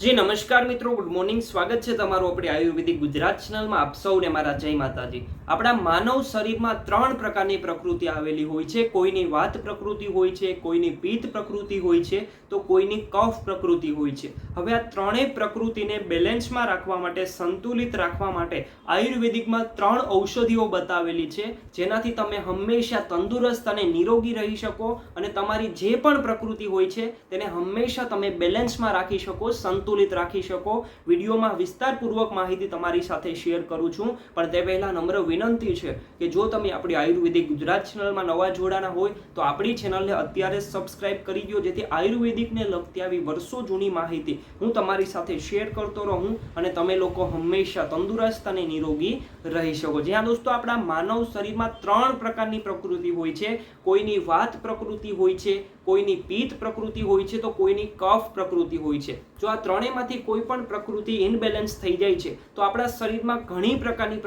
જી, નમસ્કાર મિત્રો. Good morning સ્વાગત છે તમારું આપણી આયુર્વેદિક ગુજરાત ચેનલમાં. આપ સૌને મારા જય માતાજી. આપણા માનવ શરીરમાં ત્રણ પ્રકારની પ્રકૃતિ આવેલી હોય છે. કોઈની વાત પ્રકૃતિ હોય છે, કોઈની પિત્ત પ્રકૃતિ હોય છે, તો કોઈની કફ પ્રકૃતિ હોય છે. હવે આ ત્રણેય પ્રકૃતિને બેલેન્સમાં રાખવા માટે, સંતુલિત રાખવા માટે આયુર્વેદિકમાં ત્રણ ઔષધિઓ બતાવેલી છે, જેનાથી તમે હંમેશા તંદુરસ્ત અને નિરોગી રહી શકો અને તમારી જે પણ પ્રકૃતિ હોય છે, તેને હંમેશા તમે બેલેન્સમાં રાખી શકો સંતુલિત રાખી શકો. વિડીયોમાં વિસ્તારપૂર્વક માહિતી તમારી સાથે શેર કરું છું. પણ તે પહેલાં નમ્ર વિનંતી છે કે જો તમે આપણી આયુર્વેદિક ગુજરાત ચેનલમાં નવા જોડાના હોય, તો આપણી ચેનલને અત્યારે સબસ્ક્રાઇબ કરી દો જેથી આયુર્વેદિકને લગતી આવી વર્ષો જૂની માહિતી હું તમારી સાથે શેર કરતો રહું અને તમે લોકો હંમેશા તંદુરસ્ત અને નિરોગી રહી શકો. જ્યાં દોસ્તો આપણા માનવ શરીરમાં ત્રણ પ્રકારની પ્રકૃતિ હોય છે. કોઈની વાત પ્રકૃતિ હોય છે, કોઈની પિત્ત પ્રકૃતિ હોય છે, તો કોઈની કફ પ્રકૃતિ હોય છે. જો આ ત્રણેયમાંથી કોઈ પણ પ્રકૃતિ ઇનબેલેન્સ થઈ જાય છે, તો આપણા શરીરમાં ઘણી પ્રકારની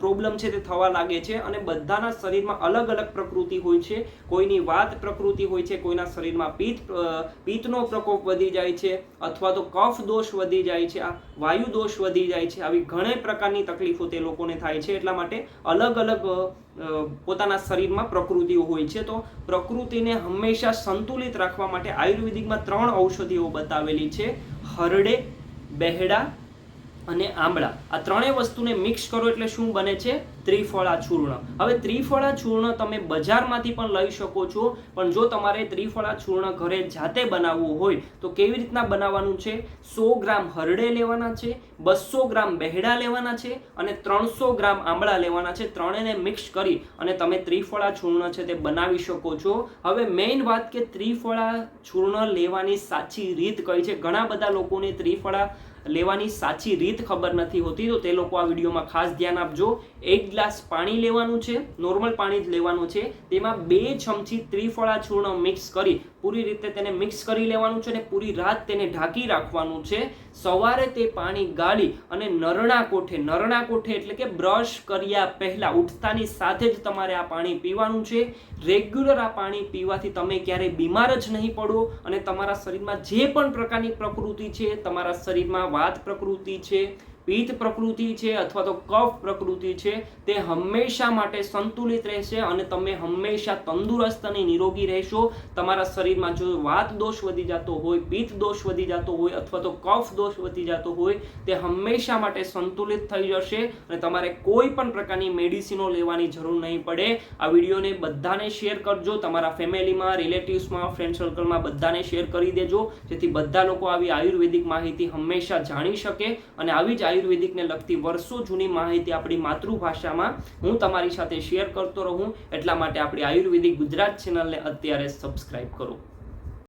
પ્રોબ્લેમ છે તે થવા લાગે છે અને બધાના શરીરમાં અલગ અલગ પ્રકૃતિ હોય છે. કોઈની વાત પ્રકૃતિ હોય છે, કોઈના શરીરમાં પિત્ત પિત્તનો પ્રકોપ વધી જાય છે અથવા તો કફ દોષ વધી જાય છે, આ વાયુ દોષ વધી જાય છે, આવી ઘણી પ્રકારની તકલીફો તે લોકોને થાય છે. એટલા માટે અલગ અલગ પોતાના શરીરમાં પ્રકૃતિઓ હોય છે. તો પ્રકૃતિને હંમેશા સંતુલિત રાખવા માટે આયુર્વેદિકમાં ત્રણ ઔષધિઓ બતાવેલી છે. હરડે બહેડા અને આંબળા. આ ત્રણેય વસ્તુને મિક્સ કરો એટલે શું બને છે? ત્રિફળા ચૂર્ણ હવે ત્રિફળા ચૂર્ણ તમે બજારમાંથી પણ લઈ શકો છો, પણ જો તમારે ત્રિફળા ચૂર્ણ ઘરે જાતે બનાવવું હોય, તો કેવી રીતના બનાવવાનું છે? સો ગ્રામ હરડે લેવાના છે, બસો ગ્રામ બહેડા લેવાના છે અને ત્રણસો ગ્રામ આંબળા લેવાના છે. ત્રણેને મિક્સ કરી અને તમે ત્રિફળા ચૂર્ણ છે તે બનાવી શકો છો. હવે મેઇન વાત કે ત્રિફળા ચૂર્ણ લેવાની સાચી રીત કઈ છે? ઘણા બધા લોકોને ત્રિફળા લેવાની સાચી રીત ખબર નથી હોતી, તો તે લોકો આ વિડીયોમાં ખાસ ધ્યાન આપજો. એક ગ્લાસ પાણી લેવાનું છે, નોર્મલ પાણી જ લેવાનું છે. તેમાં બે ચમચી ત્રિફળા ચૂર્ણ મિક્સ કરી પૂરી રીતે તેને મિક્સ કરી લેવાનું છે અને પૂરી રાત તેને ઢાંકી રાખવાનું છે. સવારે તે પાણી ગાળી અને નરણા કોઠે નરણા કોઠે એટલે કે બ્રશ કર્યા પહેલા ઉઠતાની સાથે જ તમારે આ પાણી પીવાનું છે. રેગ્યુલર આ પાણી પીવાથી તમે ક્યારેય બીમાર જ નહીં પડો અને તમારા શરીરમાં જે પણ પ્રકારની પ્રકૃતિ છે, તમારા શરીરમાં વાત પ્રકૃતિ છે, પિત્ત પ્રકૃતિ છે અથવા તો કફ પ્રકૃતિ છે, તે હંમેશા માટે સંતુલિત રહેશે અને તમે હંમેશા તંદુરસ્ત અને નિરોગી રહેશો. તમારા શરીરમાં જો વાત દોષ વધી જતો હોય, પિત્ત દોષ વધી જતો હોય અથવા તો કફ દોષ વધી જતો હોય, તે હંમેશા માટે સંતુલિત થઈ જશે અને તમારે કોઈ પણ પ્રકારની મેડિસિનો લેવાની જરૂર નહીં પડે. આ વિડીયોને બધાને શેર કરજો. તમારા ફેમિલીમાં, રિલેટિવ્સમાં, ફ્રેન્ડ સર્કલમાં બધાને શેર કરી દેજો, જેથી બધા લોકો આવી આયુર્વેદિક માહિતી હંમેશા જાણી શકે અને આવી જ આયુર્વેદિકને લગતી વર્ષો જૂની માહિતી આપણી માતૃભાષામાં હું તમારી સાથે શેર કરતો રહું. એટલા માટે આપણી આયુર્વેદિક ગુજરાત ચેનલને અત્યારે સબસ્ક્રાઇબ કરો.